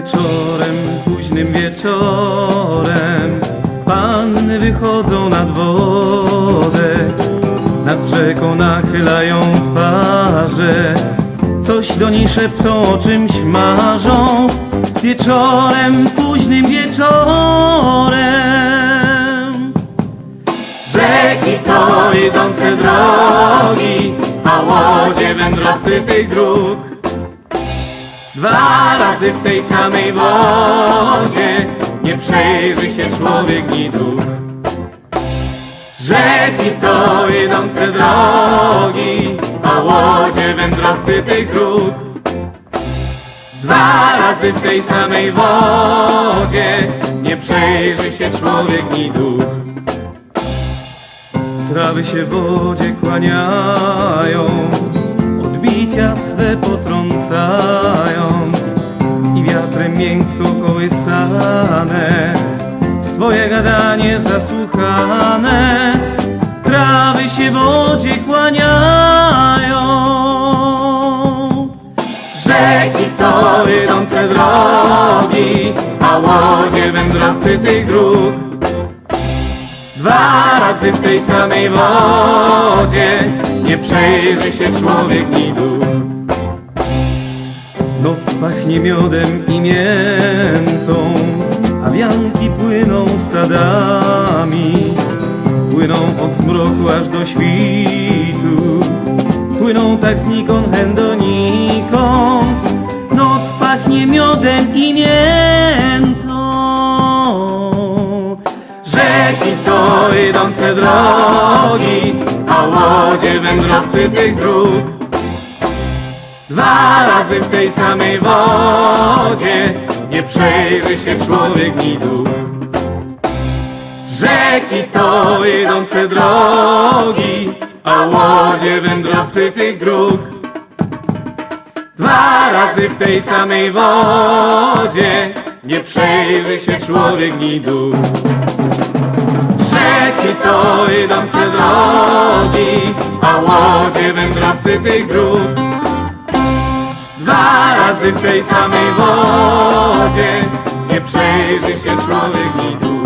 Wieczorem, późnym wieczorem. Panny wychodzą nad wodę Nad rzeką nachylają twarze. Coś do niej szepcą, o czymś marzą. Wieczorem, późnym wieczorem. Rzeki to idące drogi A łodzie wędrowcy tych dróg Dwa razy w tej samej wodzie. Nie przejrzy się człowiek ni duch. Rzeki to idące drogi A łodzie wędrowcy tych dróg Dwa razy w tej samej wodzie. Nie przejrzy się człowiek ni duch. Trawy się w wodzie kłaniają Odbicia swe potrącając I wiatrem miękko kołysane w Swoje gadanie zasłuchane Trawy się wodzie kłaniają. Rzeki to idące drogi A łodzie wędrowcy tych dróg. Dwa razy w tej samej wodzie. Nie przejrzy się człowiek ni duch Noc pachnie miodem i miętą A wianki płyną stadami Płyną od zmroku aż do świtu. Płyną tak znikąd hen donikąd Noc pachnie miodem i miętą. Rzeki to idące drogi, a łodzie wędrowcy tych dróg. Dwa razy w tej samej wodzie nie przejrzy się człowiek ni duch. Rzeki to idące drogi, a łodzie wędrowcy tych dróg. Dwa razy w tej samej wodzie nie przejrzy się człowiek ni duch. To idące drogi, a łodzie wędrowcy tych dróg. Dwa razy w tej samej wodzie nie przejrzy się człowiek ni duch.